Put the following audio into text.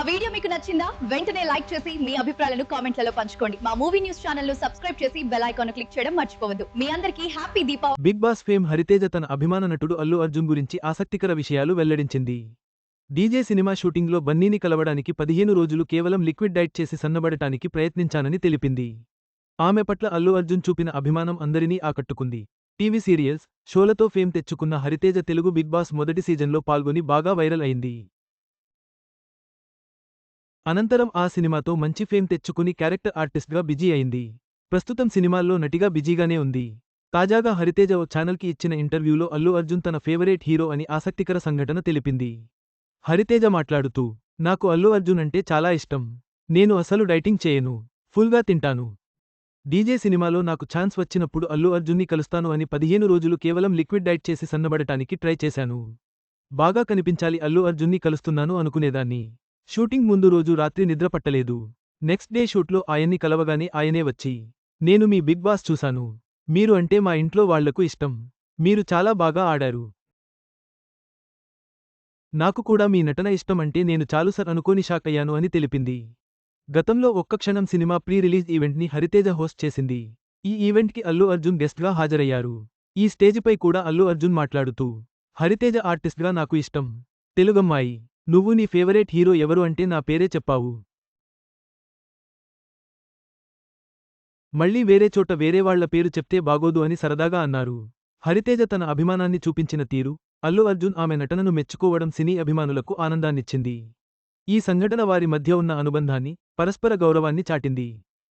మా వీడియో మీకు నచ్చిందా? వెంటనే లైక్ చేసి మీ అభిప్రాయాలను కామెంట్లలో పంచుకోండి. మా మూవీ న్యూస్ ఛానల్ను సబ్స్క్రైబ్ చేసి బెల్ ఐకాన్ క్లిక్ చేయడం మర్చిపోవద్దు. మీ అందరికీ happy Deepavali. Bigg Boss fame Hariteja తన అభిమాన నటుడు అల్లు అర్జున్ గురించి ఆసక్తికర విషయాలు వెల్లడించింది. డీజే సినిమా షూటింగ్లో బన్నీని కలవడానికి పదిహేను రోజులు కేవలం లిక్విడ్ డైట్ చేసి సన్నబడటానికి ప్రయత్నించానని తెలిపింది. ఆమె పట్ల అల్లు అర్జున్ చూపిన అభిమానం అందరినీ ఆకట్టుకుంది. టీవీ సీరియల్స్ షోలతో ఫేమ్ తెచ్చుకున్న హరితేజ తెలుగు బిగ్ బాస్ మొదటి సీజన్లో పాల్గొని బాగా వైరల్ అయింది. అనంతరం ఆ సినిమాతో మంచి ఫేమ్ తెచ్చుకుని క్యారెక్టర్ ఆర్టిస్ట్గా బిజీ అయింది. ప్రస్తుతం సినిమాల్లో నటిగా బిజీగానే ఉంది. తాజాగా హరితేజ ఓ ఛానల్కి ఇచ్చిన ఇంటర్వ్యూలో అల్లు అర్జున్ తన ఫేవరెట్ హీరో అని ఆసక్తికర సంఘటన తెలిపింది. హరితేజ మాట్లాడుతూ నాకు అల్లు అర్జున్ అంటే చాలా ఇష్టం. నేను అసలు డైటింగ్ చేయను. ఫుల్గా తింటాను. డీజే సినిమాలో నాకు ఛాన్స్ వచ్చినప్పుడు అల్లు అర్జున్ని కలుస్తాను అని పదిహేను రోజులు కేవలం లిక్విడ్ డైట్ చేసి సన్నబడటానికి ట్రై చేశాను. బాగా కనిపించాలి అల్లు అర్జున్ని కలుస్తున్నాను అనుకునేదాన్ని. షూటింగ్ ముందు రోజు రాత్రి నిద్ర పట్టలేదు. నెక్స్ట్ డే షూట్లో ఆయన్ని కలవగానే ఆయనే వచ్చి నేను మీ బిగ్ బాస్ చూశాను. మీరు అంటే మా ఇంట్లో వాళ్ళకు ఇష్టం. మీరు చాలా బాగా ఆడారు. నాకు కూడా మీ నటన ఇష్టమంటే నేను చాలు సర్ అనుకోని షాక్ అయ్యాను అని తెలిపింది. గతంలో Okka Kshanam cinema pre release ఈవెంట్ని Hariteja host చేసింది. ఈ ఈవెంట్కి అల్లు అర్జున్ గెస్ట్గా హాజరయ్యారు. ఈ స్టేజిపై కూడా అల్లు అర్జున్ మాట్లాడుతూ హరితేజ ఆర్టిస్ట్గా నాకు ఇష్టం. తెలుగమ్మాయి. నువ్వు నీ ఫేవరెట్ హీరో ఎవరు అంటే నా పేరే చెప్పావు. మళ్ళీ వేరే చోట వేరే వాళ్ళ పేరు చెప్తే బాగోదు అని సరదాగా అన్నారు. హరితేజ తన అభిమానాన్ని చూపించిన తీరు అల్లు అర్జున్ ఆమె నటనను మెచ్చుకోవడం సినీ అభిమానులకు ఆనందాన్నిచ్చింది. ఈ సంఘటన వారి మధ్య ఉన్న అనుబంధాన్ని పరస్పర గౌరవాన్ని చాటింది.